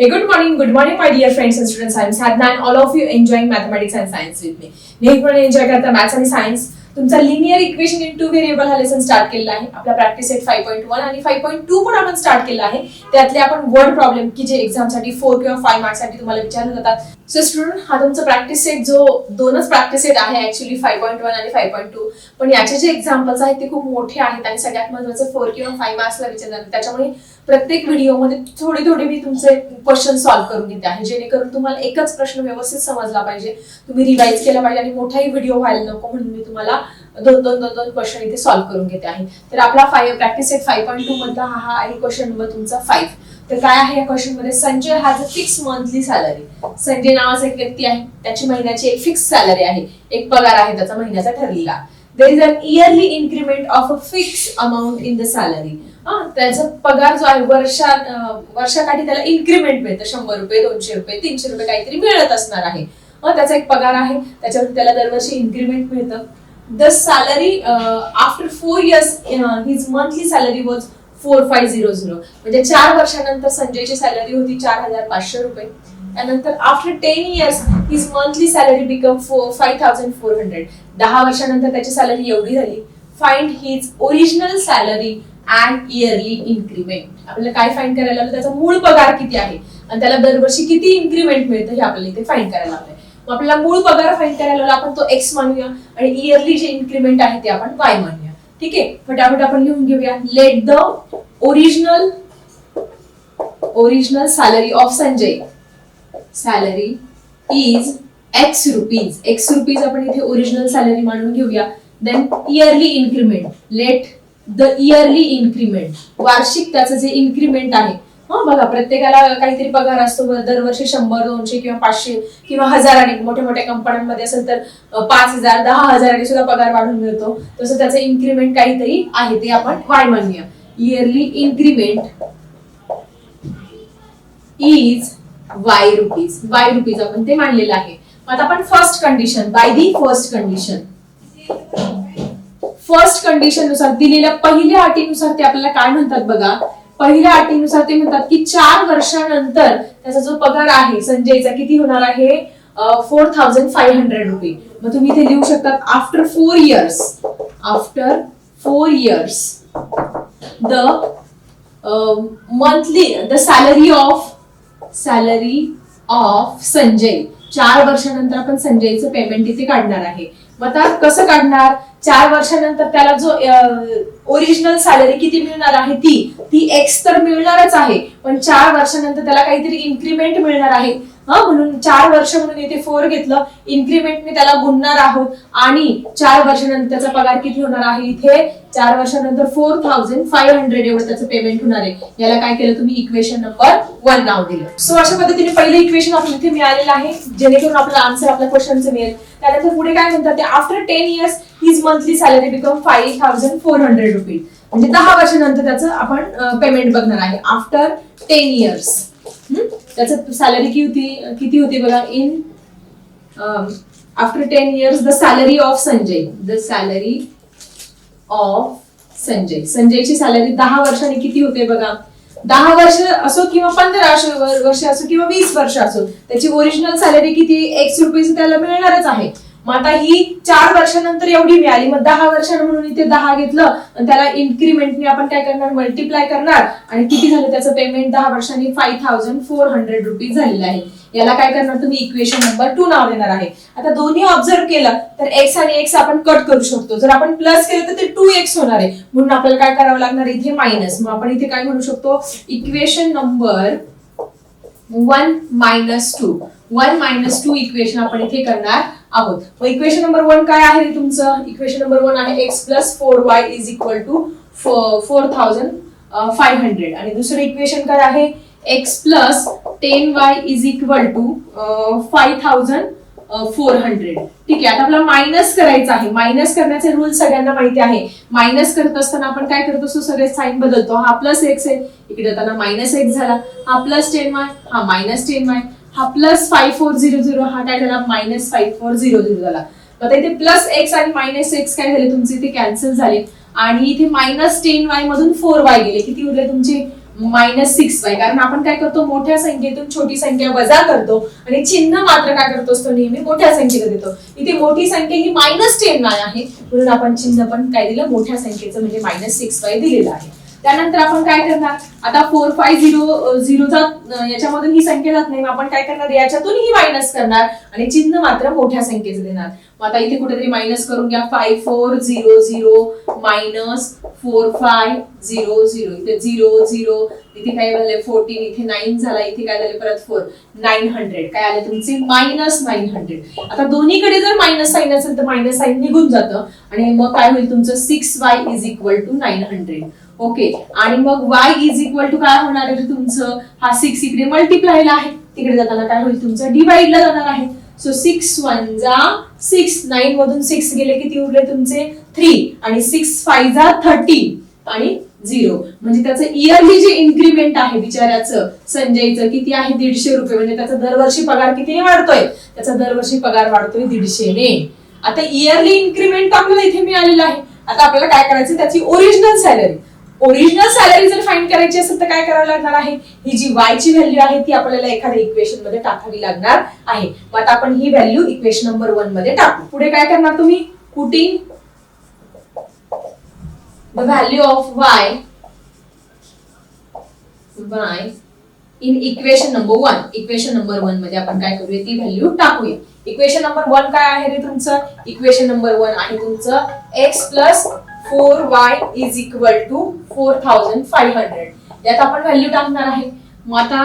Hey, good morning, good morning, my dear friends and students. I'm Sadhna and all of you enjoying mathematics and science with me. नेहमीप्रमाणे enjoy करता maths आणि science तुमचा linear equation in two variable हा lesson start केलेला आहे. आपला practice set five point one आणि five point two पण आपण स्टार्ट केला आहे. त्यातले आपण वर्ड प्रॉब्लेम की जे एक्झामसाठी फोर किंवा फाईव्ह मार्क्ससाठी तुम्हाला विचारले जातात. सो स्टुडंट हा तुमचा प्रॅक्टिस सेट जो दोनच प्रॅक्टिस सेट आहे ऍक्च्युली फाईव्ह पॉईंट वन आणि फाईव्ह पॉईंट टू पण याचे जे एक्झाम्पल्स आहेत ते खूप मोठे आहेत आणि सगळ्यात महत्वाचं फोर किंवा फाईव्ह मार्क्सला विचारतात त्याच्यामुळे प्रत्येक व्हिडिओमध्ये थोडे थोडे मी तुमचे क्वेश्चन सॉल्व्ह करून घेते आहे. जेणेकरून तुम्हाला एकच प्रश्न व्यवस्थित समजला पाहिजे. तुम्ही रिवाइज केला पाहिजे आणि मोठाही व्हिडिओ व्हायला नको म्हणून मी तुम्हाला दोन दोन दोन दोन क्वेश्चन इथे सॉल्व्ह करून घेते आहे. तर आपला five practice set five point two मधला हा हा आहे क्वेश्चन नंबर तुमचा फाईव्ह तर काय आहे या क्वेश्चनमध्ये? Sanjay has a fix monthly salary Sanjay नावाचा एक व्यक्ती आहे. त्याची महिन्याची एक फिक्स सॅलरी आहे. एक पगार आहे त्याचा महिन्याचा ठरलेला. There is an yearly increment of a fix amount in the salary त्याचा पगार जो आहे वर्षा वर्षाकाठी त्याला इन्क्रीमेंट मिळतं. शंभर रुपये दोनशे रुपये तीनशे रुपये काहीतरी मिळत असणार आहे. त्याचा एक पगार आहे. त्याच्यावर त्याला दरवर्षी इन्क्रीमेंट मिळतं. The salary after four years his monthly salary was four five zero zero म्हणजे चार वर्षानंतर संजयची सॅलरी होती चार हजार पाचशे रुपये. त्यानंतर after ten years his monthly salary become four five thousand four hundred दहा वर्षानंतर त्याची सॅलरी एवढी झाली. Find his original salary and yearly increment आपल्याला काय फाईन करायला लागलं? त्याचा मूळ पगार किती आहे? आणि त्याला दरवर्षी किती इन्क्रीमेंट मिळतं हे आपल्याला इथे फाईन करायला लागलंय. मग आपल्याला मूळ पगार फाईन करायला लागला आपण तो एक्स मानूया आणि इयरली जे इन्क्रीमेंट आहे ते आपण वाय मानूया. ठीक आहे? फटाफट आपण लिहून घेऊया. Let the original original salary of Sanjay salary is X rupees X rupees आपण इथे ओरिजिनल सॅलरी मानून घेऊया. Then yearly increment let the yearly increment वार्षिक त्याचं जे इन्क्रीमेंट आहे. हा बघा प्रत्येकाला काहीतरी पगार असतो दरवर्षी शंभर दोनशे किंवा पाचशे किंवा हजाराने मोठ्या मोठ्या कंपन्यांमध्ये असेल तर पाच हजार दहा हजाराने सुद्धा पगार वाढून मिळतो. तसं त्याचं इन्क्रीमेंट काहीतरी आहे ते आपण वाय मान्य. Yearly increment is Y rupees Y rupees आपण ते मांडलेलं आहे. मग आता आपण first condition by the first condition first कंडिशननुसार दिलेल्या पहिल्या अटीनुसार ते आपल्याला काय म्हणतात बघा? पहिल्या अटीनुसार ते म्हणतात की चार वर्षानंतर त्याचा जो पगार आहे संजयचा किती होणार आहे? फोर थाउजंड फाईव्ह हंड्रेड रुपये. मग तुम्ही इथे लिहू शकतात after four years after four years the monthly the salary of salary of Sanjay. चार वर्षानंतर आपण संजयचं पेमेंट इथे काढणार आहे. मग आता कसं काढणार? चार वर्षानंतर त्याला जो ओरिजिनल सॅलरी किती मिळणार आहे ती ती एक्स तर मिळणारच आहे पण चार वर्षानंतर त्याला काहीतरी इन्क्रीमेंट मिळणार आहे. हा म्हणून चार वर्ष म्हणून इथे फोर घेतलं. इन्क्रीमेंटने त्याला गुणणार आहोत. आणि चार वर्षानंतर त्याचा पगार किती होणार आहे इथे? चार वर्षानंतर फोर थाउजंड फाईव्ह हंड्रेड एवढं त्याचं पेमेंट होणार आहे. याला काय केलं तुम्ही? इक्वेशन नंबर वन नाव दिलं. सो अशा पद्धतीने पहिलं इक्वेशन आपल्याला इथे मिळालेलं आहे. जेणेकरून आपला आन्सर आपल्या क्वेश्चनचं मिळेल. त्यानंतर पुढे काय म्हणतात ते? After ten years his monthly salary become five thousand four hundred rupees म्हणजे दहा वर्षानंतर त्याचं आपण पेमेंट बघणार आहे. आफ्टर टेन इयर्स त्याचं सॅलरी किती होती किती होती बघा in after ten years the salary of Sanjay the salary of Sanjay संजयची salary दहा वर्षांनी किती होते बघा? दहा वर्ष असो किंवा पंधरा वर्ष असो किंवा वीस वर्ष असो त्याची ओरिजिनल सॅलरी किती? एक्स रुपीज त्याला मिळणारच आहे. मग आता ही चार वर्षानंतर एवढी मिळाली. मग दहा वर्ष म्हणून इथे दहा घेतलं आणि त्याला इन्क्रीमेंटने आपण काय करणार? मल्टिप्लाय करणार. आणि किती झालं त्याचं पेमेंट दहा वर्षांनी five thousand four hundred rupees झालेलं आहे. याला काय करणार तुम्ही? इक्वेशन नंबर टू नाव देणार आहे. आता दोन्ही ऑब्झर्व केलं तर एक्स आणि एक्स आपण कट करू शकतो. जर आपण प्लस केलं तर ते टू एक्स होणार आहे. म्हणून आपल्याला काय करावं लागणार? इथे मायनस मग आपण इथे काय म्हणू शकतो? Equation number one minus two one minus two equation आपण इथे करणार आहोत. मग इक्वेशन नंबर वन काय आहे तुमचं? इक्वेशन नंबर वन आहे X plus four Y is equal to four thousand five hundred आणि दुसरं इक्वेशन काय आहे? X plus ten Y is equal to five thousand four hundred ठीक आहे आता आपला मायनस करायचं आहे. मायनस करण्याचे रूल सगळ्यांना माहिती आहे. मायनस करत असताना आपण काय करत असतो? सगळे साईन बदलतो. हा प्लस एक्स आहे. इकडे जाताना मायनस एक्स झाला. हा प्लस टेन वाय हा मायनस टेन वाय हा plus five four zero zero हा काय झाला? Minus five four zero zero झाला. आता इथे प्लस एक्स आणि मायनस एक्स काय झाले? तुमचे इथे कॅन्सल झाले. आणि इथे मायनस टेन वाय मधून फोर वाय गेले. किती उरले तुमचे? मायनस सिक्स वाय कारण आपण काय करतो? मोठ्या संख्येतून छोटी संख्या वजा करतो. आणि चिन्ह मात्र काय करतो? असतो नेहमी मोठ्या संख्येला देतो. इथे मोठी संख्या ही मायनस टेन वाय आहे. म्हणून आपण चिन्ह पण काय दिलं? मोठ्या संख्येचं म्हणजे मायनस सिक्स वाय दिलेलं आहे. त्यानंतर आपण काय करणार? आता फोर फाय झिरो झिरोचा याच्यामधून ही संख्या जात नाही. आपण काय करणार? याच्यातून ही मायनस करणार आणि चिन्ह मात्र मोठ्या संख्येचं देणार. मग आता इथे कुठेतरी मायनस करून घ्या. Five four zero zero minus four five zero zero इथे झिरो झिरो इथे काय झाले फोर्टीन इथे नाईन झाला. इथे काय झाले परत फोर नाईन हंड्रेड काय आले तुमचे? मायनस नाईन हंड्रेड आता दोन्हीकडे जर मायनस साईन असेल तर मायनस साईन निघून जातं. आणि मग काय होईल तुमचं? Six Y is equal to nine hundred okay. आणि मग वाय इज इक्वल टू काय होणार आहे तुमचं? हा सिक्स इकडे मल्टिप्लायला आहे. तिकडे जाताना काय होईल तुमचं? डिवाइडला जाणार आहे. सो सिक्स वन जा सिक्स नाईन मधून सिक्स गेले किती उरले तुमचे? थ्री आणि सिक्स फाय जा थर्टी आणि झिरो म्हणजे त्याचं इयरली जे इन्क्रीमेंट आहे बिचाऱ्याचं संजयचं किती आहे? दीडशे रुपये. म्हणजे त्याचा दरवर्षी पगार कितीने वाढतोय? त्याचा दरवर्षी पगार वाढतोय दीडशेने. आता इयरली इन्क्रीमेंट आपल्याला इथे मिळालेलं आहे. आता आपल्याला काय करायचं? त्याची ओरिजिनल सॅलरी ओरिजिनल सॅलरी जर फाईंड करायची असेल तर काय करावं लागणार आहे? ही जी वाय ची व्हॅल्यू आहे ती आपल्याला एखाद्या इक्वेशनमध्ये टाकावी लागणार आहे. मग आता आपण ही व्हॅल्यू इक्वेशन नंबर वनमध्ये टाकू. पुढे काय करणार तुम्ही? Putting the value of Y Y in equation number one equation number वनमध्ये आपण काय करूया? ती व्हॅल्यू टाकूया. इक्वेशन नंबर वन काय आहे रे तुमचं? इक्वेशन नंबर वन आहे तुमचं X plus four Y is equal to four thousand five hundred. यात आपण व्हॅल्यू टाकणार आहे. मग आता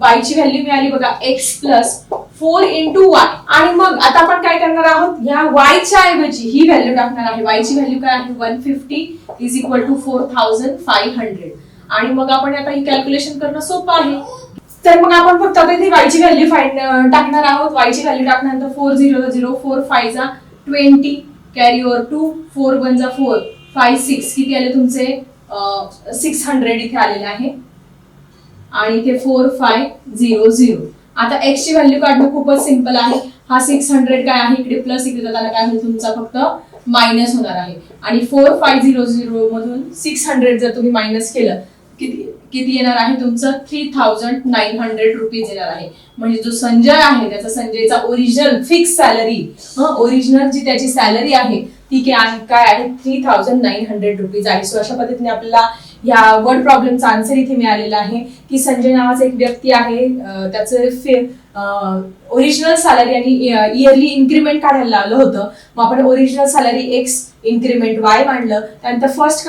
वाय ची व्हॅल्यू मिळाली बघा X plus four into Y आणि मग आता आपण काय करणार आहोत? या वायच्या च्या ऐवजी ही व्हॅल्यू टाकणार आहे. वायची ची व्हॅल्यू काय आहे? One fifty is equal to four thousand five hundred. आणि मग आपण आता ही कॅल्क्युलेशन करणं सोपं आहे. तर मग आपण फक्त आता इथे ची व्हॅल्यू फाईंड टाकणार आहोत. वायची ची व्हॅल्यू टाकल्यानंतर four zero zero four five झा twenty carry over two four one जा फोर फाय सिक्स किती आले तुमचे? सिक्स हंड्रेड इथे आलेले आहे. आणि इथे फोर फाय झिरो झिरो आता एक्स ची व्हॅल्यू काढणं खूपच सिंपल आहे. हा सिक्स हंड्रेड काय आहे? इकडे प्लस इकडे जाताना काय होईल तुमचा फक्त मायनस होणार आहे. आणि फोर फाय झिरो झिरो मधून सिक्स हंड्रेड जर तुम्ही मायनस केलं किती किती येणार आहे तुमचं? Three thousand nine hundred rupees येणार आहे. म्हणजे जो संजय आहे त्याचा संजयचा ओरिजिनल फिक्स सॅलरी ओरिजिनल जी त्याची सॅलरी आहे ती काय आहे काय आहे? Three thousand nine hundred rupees आहे. सो अशा पद्धतीने आपल्याला या वर्ड प्रॉब्लेमचा आन्सर इथे मिळालेला आहे. की संजय नावाचा एक व्यक्ती आहे. त्याचं त्याचं ओरिजिनल सॅलरी आणि इयरली इन्क्रीमेंट काढायला लावलं होतं. मग आपण original salary X increment Y मांडलं. त्यानंतर फर्स्ट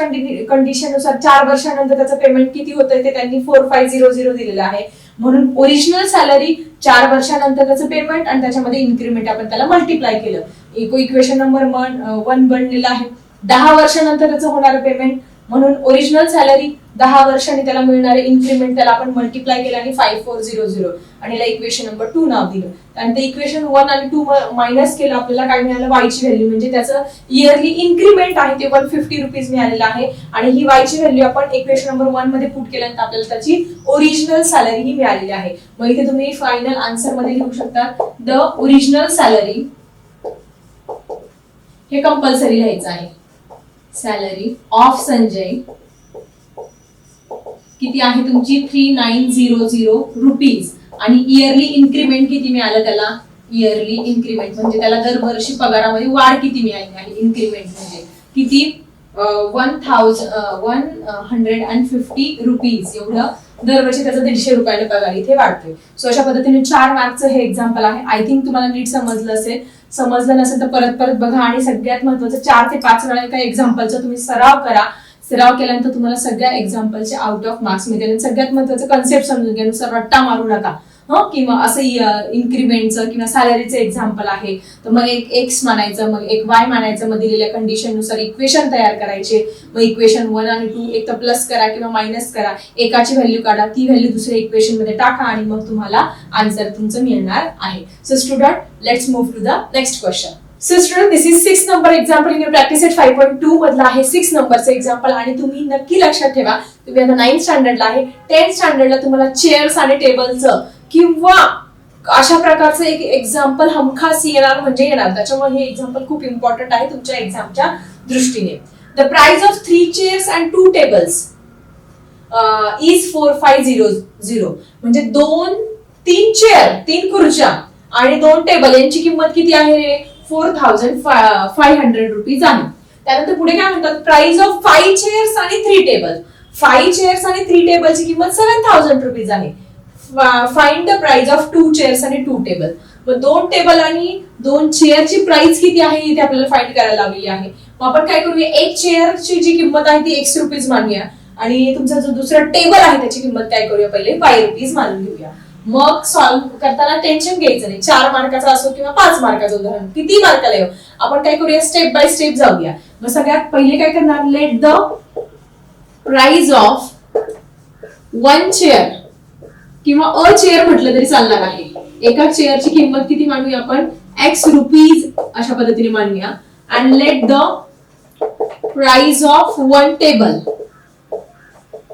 कंडिशननुसार चार वर्षानंतर त्याचं पेमेंट किती होतं ते त्यांनी फोर फाय झिरो झिरो दिलेलं आहे. म्हणून ओरिजिनल सॅलरी चार वर्षानंतर त्याचं पेमेंट आणि त्याच्यामध्ये इन्क्रीमेंट आपण त्याला मल्टिप्लाय केलं. इको इक्वेशन नंबर वन वन बनलेला आहे. दहा वर्षानंतर त्याचं होणारं पेमेंट म्हणून ओरिजिनल सॅलरी दहा वर्षांनी त्याला मिळणारे इन्क्रीमेंट त्याला आपण मल्टिप्लाय केलं आणि फाईव्ह फोर झिरो झिरो आणि याला इक्वेशन नंबर टू नाव दिलं. त्यानंतर इक्वेशन वन आणि टू मायनस केलं आपल्याला काय मिळालं? वायची व्हॅल्यू म्हणजे त्याचं इयरली इन्क्रीमेंट आहे ते वन फिफ्टी रुपीज मिळालेलं आहे. आणि ही वायची व्हॅल्यू आपण इक्वेशन नंबर वनमध्ये पुट केल्यानंतर आपल्याला त्याची ओरिजिनल सॅलरी ही मिळालेली आहे. मग इथे तुम्ही फायनल आन्सरमध्ये लिहू शकता. द ओरिजिनल सॅलरी हे कंपल्सरी लिहायचं आहे. Salary of Sanjay. किती आहे तुमची? Three nine zero zero rupees आणि इयरली इन्क्रीमेंट किती मिळालं त्याला? इयरली इन्क्रीमेंट म्हणजे त्याला दरवर्षी पगारामध्ये वाढ किती मिळाली आहे? इन्क्रीमेंट म्हणजे किती? One thousand one hundred and fifty rupees एवढं दरवर्षी त्याचा दीडशे रुपयाला पगार इथे वाढतोय. सो अशा पद्धतीने चार मार्कचं हे एक्झाम्पल आहे. आय थिंक तुम्हाला नीट समजलं असेल. समजलं नसेल तर परत परत बघा. आणि सगळ्यात महत्वाचं चार ते पाच वेळा एका एक्झाम्पलचा तुम्ही सराव करा. सराव केल्यानंतर तुम्हाला सगळ्या एक्झाम्पलचे आउट ऑफ मार्क्स मिळतील. आणि सगळ्यात महत्वाचं कन्सेप्ट म्हणजे समजून घ्या नुसार रट्टा मारू नका. हं किंवा असं इन्क्रीमेंटचं किंवा सॅलरीचं एक्झाम्पल आहे. तर मग एक एक्स मानायचं मग एक वाय मानायचं मग दिलेल्या कंडिशननुसार इक्वेशन तयार करायचे. मग इक्वेशन वन आणि टू एक तर प्लस करा किंवा मायनस करा. एकाची व्हॅल्यू काढा ती व्हॅल्यू दुसऱ्या इक्वेशनमध्ये टाका आणि मग तुम्हाला आन्सर तुमचं मिळणार आहे. So student let's move to the next question so student this is six number example in practice eight five point two मधला आहे. सिक्स नंबरचं एक्झाम्पल आणि तुम्ही नक्की लक्षात ठेवा. तुम्ही आता नाईन्थ स्टँडर्डला आहे. टेन्थ स्टँडर्डला तुम्हाला चेअर्स आणि टेबलचं किंवा अशा प्रकारचं एक एक्झाम्पल हमखास येणार म्हणजे येणार. त्याच्यामुळे हे एक्झाम्पल खूप इम्पॉर्टंट आहे तुमच्या एक्झामच्या दृष्टीने. The price of three chairs and two tables is four five zero zero म्हणजे दोन तीन चेअर तीन खुर्च्या आणि दोन टेबल यांची किंमत किती आहे? Four thousand five hundred rupees आहे. त्यानंतर पुढे काय म्हणतात? प्राइस ऑफ फाईव्ह चेअर्स आणि थ्री टेबल फाईव्ह चेअर्स आणि थ्री टेबलची किंमत सेव्हन थाउजंड रुपीज आहे. Find the price of two chairs आणि टू टेबल मग दोन टेबल आणि दोन चेअरची प्राइस किती आहे इथे आपल्याला फाइंड करायला लावलेली आहे. मग आपण काय करूया? एक चेअरची जी किंमत आहे ती एकशे रुपीज मानूया आणि तुमचा जो दुसरा टेबल आहे त्याची किंमत काय करूया? पहिले फाय रुपीज मानून घेऊया. मग सॉल्व्ह करताना टेन्शन घ्यायचं नाही. चार मार्काचा असो किंवा पाच मार्काचं उदाहरण. किती मार्काला येऊ आपण काय करूया? स्टेप बाय स्टेप जाऊया. मग सगळ्यात पहिले काय करणार? Let the price of one chair किंवा अ चेअर म्हटलं तरी चालणार आहे. एका चेअरची किंमत किती मानूया आपण? एक्स रुपीज अशा पद्धतीने मानूया and let the price of one table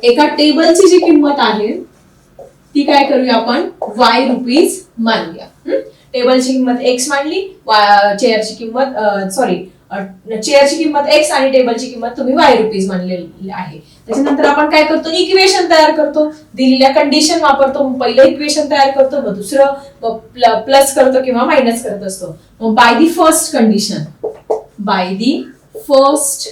एका टेबलची जी किंमत आहे ती काय करूया आपण? वाय रुपीज मानूया टेबलची किंमत एक्स मानली चेअरची किंमत सॉरी चेअरची किंमत एक्स आणि टेबलची किंमत तुम्ही वाय रुपीज मानलेली आहे. त्याच्यानंतर आपण काय करतो? इक्वेशन तयार करतो. दिलेल्या कंडिशन वापरतो. मग पहिलं इक्वेशन तयार करतो. मग दुसरं मग प्लस करतो किंवा मायनस करत असतो. मग by the first condition by the first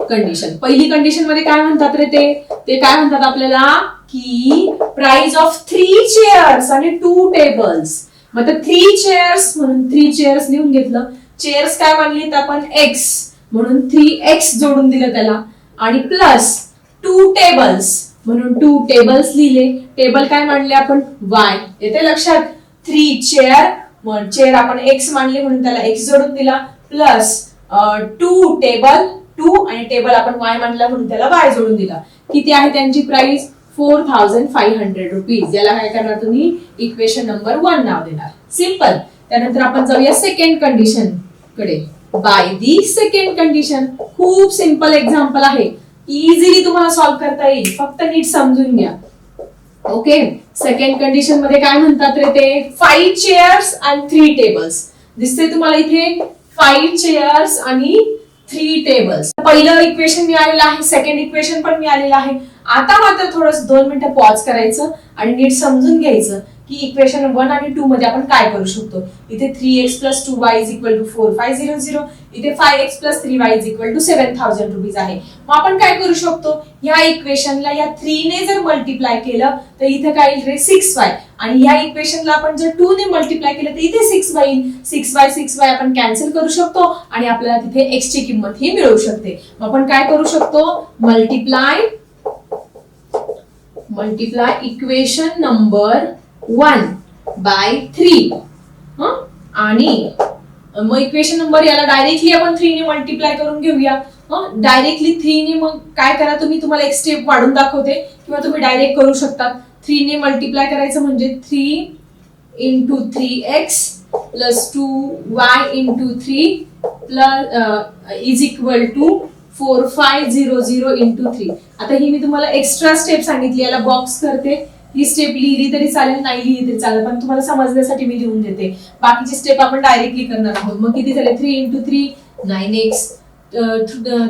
condition पहिली कंडिशनमध्ये काय म्हणतात रे ते? ते काय म्हणतात आपल्याला? की प्राइस ऑफ थ्री चेअर्स आणि टू टेबल्स मग थ्री चेअर्स म्हणून थ्री चेअर्स लिहून घेतलं. चेअर्स काय मानलीत आपण? एक्स म्हणून थ्री एक्स जोडून दिलं त्याला. आणि प्लस टू टेबल्स म्हणून टू टेबल्स लिहिले. टेबल काय मांडले आपण? वाय येते लक्षात? थ्री चेअर चेअर आपण एक्स मांडले म्हणून त्याला एक्स जोडून दिला. प्लस टू टेबल टू आणि टेबल आपण वाय मांडला म्हणून त्याला वाय जोडून दिला. किती आहे त्यांची price four thousand five hundred rupees याला काय करणार तुम्ही? इक्वेशन नंबर वन नाव देणार. सिंपल त्यानंतर आपण जाऊया सेकंड कंडिशनकडे. बाय दी सेकंड कंडिशन खूप सिंपल एक्झाम्पल आहे. इझिली तुम्हाला सॉल्व्ह करता येईल. फक्त नीट समजून घ्या. ओके सेकंड कंडिशनमध्ये काय म्हणतात रे ते? Five chairs and three tables दिसते तुम्हाला इथे? फाईव्ह चेअर्स आणि थ्री टेबल्स पहिलं इक्वेशन मिळालेलं आहे. सेकंड इक्वेशन पण मिळालेलं आहे. आता मात्र थोडस दोन मिनिटं पॉज करायचं आणि नीट समजून घ्यायचं. की इक्वेशन वन आणि टू मध्ये आपण काय करू शकतो? इथे three x plus two y is equal to four five zero zero इथे five x plus three y is equal to seven thousand rupees आहे. मग आपण काय करू शकतो? ह्या इक्वेशनला या थ्रीने जर मल्टिप्लाय केलं तर इथे काय येईल रे? सिक्स वाय आणि ह्या इक्वेशनला आपण जर टू ने मल्टिप्लाय केलं तर इथे सिक्स वाय येईल. सिक्स वाय सिक्स वाय आपण कॅन्सल करू शकतो आणि आपल्याला तिथे एक्स ची किंमत ही मिळू शकते. मग आपण काय करू शकतो? Multiply multiply equation number one by three आणि मग इक्वेशन नंबर याला डायरेक्टली आपण थ्रीने मल्टिप्लाय करून घेऊया. डायरेक्टली थ्रीने मग काय करा तुम्ही? तुम्हाला एक स्टेप वाढून दाखवते. किंवा तुम्ही डायरेक्ट करू शकता थ्रीने मल्टिप्लाय करायचं म्हणजे three into three x plus two y into three plus is equal to four five zero zero into three आता ही मी तुम्हाला एक्स्ट्रा स्टेप सांगितली. याला बॉक्स करते. ही स्टेप लिहिली तरी चालेल नाही लिहिली तरी चालेल पण तुम्हाला समजण्यासाठी मी लिहून देते. बाकीची स्टेप आपण डायरेक्टली करणार आहोत. मग किती झाले? Three into three nine x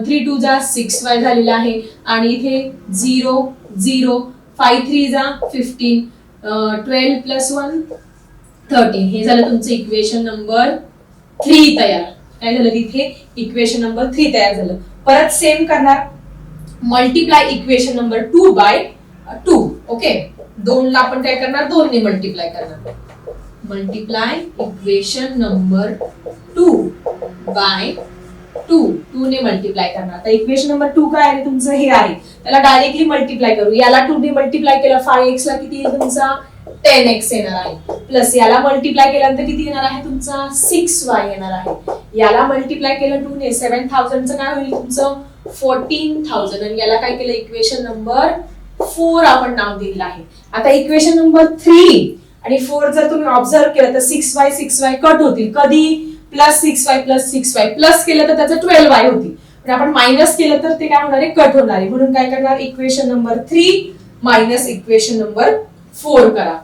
three two जा सिक्स वाय झालेला आहे. आणि इथे झिरो झिरो फाय थ्री जा fifteen twelve plus one thirteen हे झालं तुमचं इक्वेशन नंबर थ्री तयार. काय झालं तिथे? इक्वेशन नंबर थ्री तयार झालं. परत सेम करणार. Multiply equation number two by two okay दोन ला आपण काय करणार? दोन ने मल्टिप्लाय करणार. Multiply equation number two by two two ने मल्टिप्लाय करणार. तर इक्वेशन नंबर टू काय आहे तुमचं? हे आहे. त्याला डायरेक्टली मल्टिप्लाय करू. याला टू ने मल्टिप्लाय केलं फाय एक्स ला किती येईल तुमचा? टेन एक्स येणार आहे. प्लस याला मल्टिप्लाय केल्यानंतर किती येणार आहे तुमचा? सिक्स वाय येणार आहे. याला मल्टिप्लाय केलं टू ने सेव्हन थाउजंडचं काय होईल तुमचं? फोर्टीन थाउजंड आणि याला काय केलं? इक्वेशन नंबर फोर आपण नाव दिलेलं आहे. आता इक्वेशन नंबर थ्री आणि फोर जर तुम्ही ऑब्झर्व केलं तर six y six y cut होतील. कधी? Plus six y plus six y plus केलं तर त्याचं ट्वेल्व वाय होतील. पण आपण मायनस केलं तर ते काय होणार आहे? कट होणार आहे. म्हणून काय करणार? Equation number three minus equation number four करा.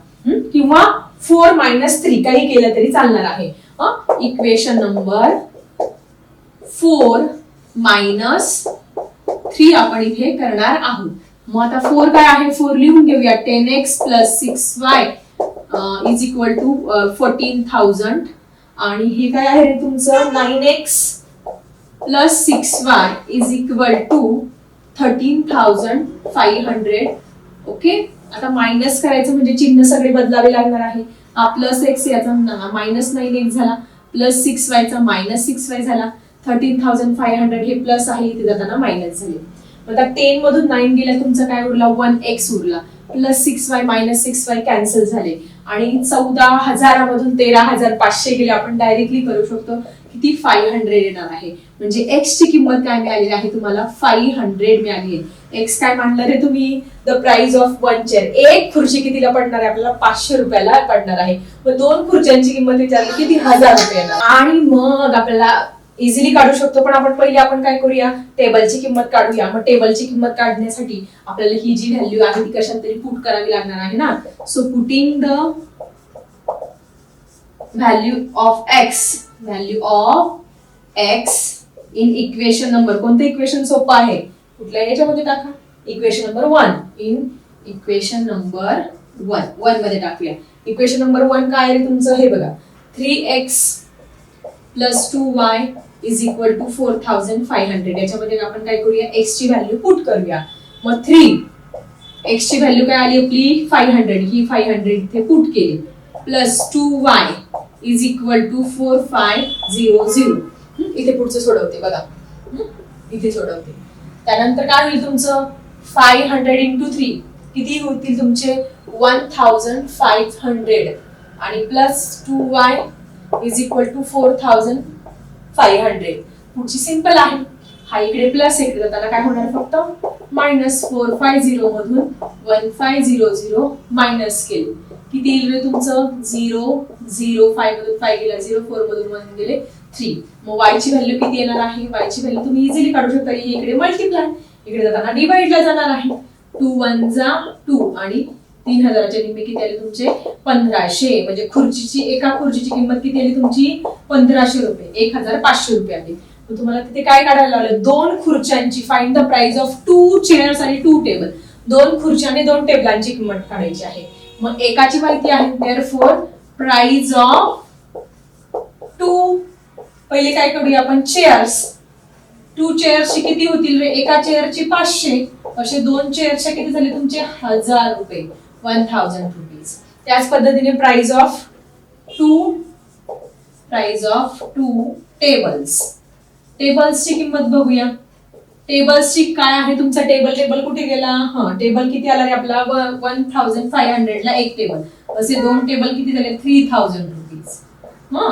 किंवा फोर मायनस थ्री काही केलं तरी चालणार आहे. Equation number four minus three आपण इथे करणार आहोत. मग आता फोर काय आहे? फोर लिहून घेऊया. Ten x plus six y is equal to fourteen thousand आणि हे काय आहे रे तुमचं? Nine x plus six y is equal to thirteen thousand five hundred okay आता मायनस करायचं म्हणजे चिन्ह सगळे बदलावे लागणार आहे. हा प्लस एक्स याचा मायनस नाईन एक्स झाला. प्लस सिक्स वायचा मायनस सिक्स वाय झाला. थर्टीन थाउजंड फाईव्ह हंड्रेड हे प्लस आहे. इथे जाताना मायनस झाले. आता टेन मधून नाईन गेला तुमचा काय उरला? वन एक्स उरला. Plus six y minus six y cancel झाले. आणि चौदा हजारामधून तेरा हजार पाचशे गेले. आपण डायरेक्टली करू शकतो किती? फाईव्ह हंड्रेड येणार आहे. म्हणजे एक्स ची किंमत काय मिळालेली आहे तुम्हाला? फाईव्ह हंड्रेड मिळाली आहे. एक्स काय म्हणणार रे तुम्ही? The price of one chair एक खुर्ची कितीला पडणार आहे? आपल्याला पाचशे रुपयाला पडणार आहे. मग दोन खुर्च्यांची किंमत विचारली किती? हजार रुपये आणि मग आपल्याला इझिली काढू शकतो पण आपण पहिले आपण काय करूया? टेबलची किंमत काढूया. मग टेबलची किंमत काढण्यासाठी आपल्याला ही जी व्हॅल्यू आहे ती कशात तरी पुट करावी लागणार आहे ना? So putting the value of x value of x in equation number कोणतं इक्वेशन सोपं आहे? कुठल्या याच्यामध्ये टाका? Equation number one in equation number one वनमध्ये टाकूया. इक्वेशन नंबर वन काय आहे रे तुमचं? हे बघा. Three x plus two y is equal to four thousand five hundred याच्यामध्ये आपण काय करूया? एक्स ची व्हॅल्यू पुट करूया. मग थ्री एक्स ची व्हॅल्यू काय आली आपली? फाईव्ह हंड्रेड ही फाईव्ह हंड्रेड इथे पुट केली. Plus two y is equal to four five zero zero इथे पुढचं सोडवते बघा. इथे सोडवते. त्यानंतर काय होईल तुमचं? फाय हंड्रेड इंटू थ्री किती होतील तुमचे? वन थाउजंड फाईव्ह हंड्रेड आणि plus two y is equal to four thousand five hundred पुढची सिंपल आहे. हा इकडे प्लस इकडे. जाताना काय होणार फक्त? मायनस फोर फाय झिरो मधून one five zero zero minus केल. किती येईल रे तुमचं? झिरो झिरो फाय मधून फाय गेला. झिरो फोर मधून वन गेले थ्री मग वाय ची व्हॅल्यू किती येणार आहे? वाय ची व्हॅल्यू तुम्ही इझिली काढू शकता. इकडे मल्टिप्लाय इकडे जाताना डिवाइडला जाणार आहे. टू वन जा टू आणि तीन हजाराच्या निम्मे किती आले तुमचे? पंधराशे. म्हणजे खुर्चीची एका खुर्चीची किंमत किती आली तुमची? पंधराशे रुपये. एक हजार पाचशे रुपये आली. तुम्हाला तिथे काय काढायला लावलं? दोन खुर्च्यांची. Find the price of two chairs आणि टू टेबल दोन खुर्च्या आणि दोन टेबलांची किंमत काढायची आहे. मग एकाची माहिती आहे. Therefore price of two पहिले काय करूया आपण? चेअर्स टू चेअर्सची किती होतील रे? एका चेअरची पाचशे. असे दोन चेअरच्या किती झाले तुमचे? हजार रुपये. वन थाउजंड रुपीज त्याच पद्धतीने price of two price of two tables टेबल्सची किंमत बघूया. टेबल्सची काय आहे तुमचा टेबल टेबल कुठे गेला? हा टेबल किती आला रे आपला? वन थाउजंड फाईव्ह हंड्रेडला एक टेबल असे दोन टेबल किती झाले? थ्री थाउजंड रुपीज हा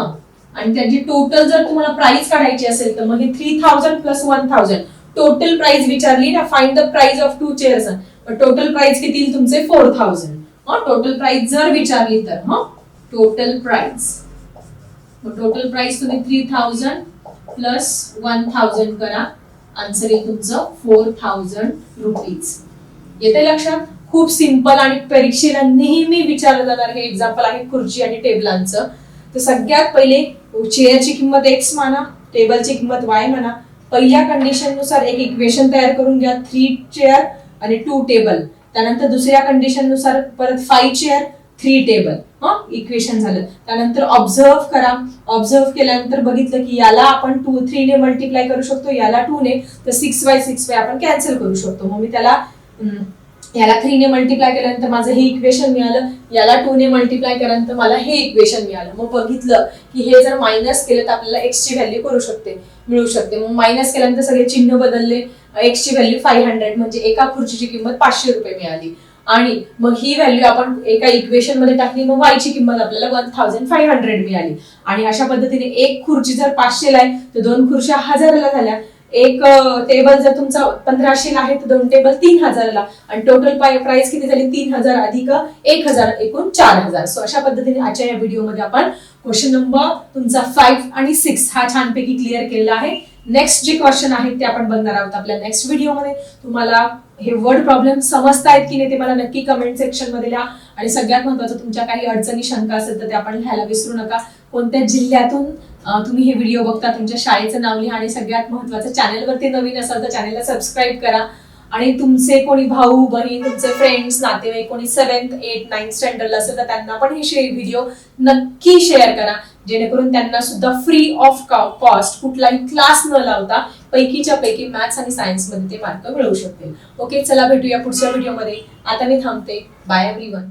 आणि त्याची टोटल जर तुम्हाला प्राइस काढायची असेल तर मग हे three thousand plus one thousand total price विचारली ना find the price of two chairs total price किती येईल तुमचे? फोर थाउजंड हा टोटल प्राइस जर विचारली तर हा टोटल प्राइस टोटल प्राइस तुम्ही three thousand plus one thousand करा. आन्सर येईल तुमचं फोर थाउजंड रुपीज येते लक्षात? खूप सिंपल आणि परीक्षेला नेहमी विचारलं जाणार हे एक्झाम्पल आहे खुर्ची आणि टेबलांचं. तर सगळ्यात पहिले चेअरची किंमत एक्स माना टेबलची किंमत वाय म्हणा पहिल्या कंडिशननुसार एक इक्वेशन तयार करून घ्या. थ्री चेअर आणि टू टेबल त्यानंतर दुसऱ्या कंडिशननुसार परत फाईव्ह चेअर थ्री टेबल हा? इक्वेशन झालं. त्यानंतर ऑब्झर्व करा. ऑब्झर्व केल्यानंतर बघितलं की याला आपण टू थ्री ने मल्टिप्लाय करू शकतो. याला टू ने तर सिक्स बाय सिक्स बाय आपण कॅन्सल करू शकतो. मग मी त्याला याला थ्री ने मल्टिप्लाय केल्यानंतर माझं हे इक्वेशन मिळालं. याला टू ने मल्टिप्लाय केल्यानंतर मला हे इक्वेशन मिळालं. मग बघितलं की हे जर मायनस केलं तर आपल्याला एक्सची व्हॅल्यू करू शकते. मिळू शकते. मग मायनस केल्यानंतर सगळे चिन्ह बदलले. एक्सची व्हॅल्यू फाईव्ह हंड्रेड म्हणजे एका खुर्चीची किंमत पाचशे रुपये मिळाली. आणि मग ही व्हॅल्यू आपण एका इक्वेशनमध्ये टाकली मग वायची किंमत आपल्याला वन थाउजंड फाईव्ह हंड्रेड मिळाली. आणि अशा पद्धतीने एक खुर्ची जर पाचशेला आहे तर दोन खुर्च्या हजाराला झाल्या. एक टेबल जर तुमचा पंधराशेला आहे तर दोन टेबल तीन हजाराला. आणि टोटल प्राइस किती झाली? तीन हजार अधिक एक हजार एकूण चार हजार. सो अशा पद्धतीने आजच्या या व्हिडिओमध्ये आपण क्वेश्चन नंबर तुमचा फाईव्ह आणि सिक्स हा छानपैकी क्लिअर केलेला आहे. नेक्स्ट जे क्वेश्चन आहेत ते आपण बघणार आहोत आपल्या नेक्स्ट व्हिडिओमध्ये तुम्हाला हे वर्ड प्रॉब्लेम समजतायत की नाही ते मला नक्की कमेंट सेक्शनमध्ये लिहा. आणि सगळ्यात महत्वाचं तुमच्या काही अडचणी शंका असेल तर ते आपण लिहायला विसरू नका. कोणत्या जिल्ह्यातून तुम्ही हे व्हिडिओ बघता तुमच्या शाळेचं नाव लिहा आणि सगळ्यात महत्वाचं चॅनलवरती नवीन असाल तर चॅनलला सबस्क्राईब करा. आणि तुमचे कोणी भाऊ बहीण तुमचे फ्रेंड्स नातेवाईक कोणी सेव्हन्थ एट नाईन्थ स्टँडर्डला असेल तर त्यांना पण हे व्हिडिओ नक्की शेअर करा. जेणेकरून त्यांना सुद्धा फ्री ऑफ कॉस्ट कुठलाही क्लास न लावता पैकीच्या पैकी मॅथ्स आणि सायन्समध्ये ते मार्क मिळवू शकतील. ओके चला भेटूया पुढच्या व्हिडिओमध्ये आता मी थांबते. Bye every one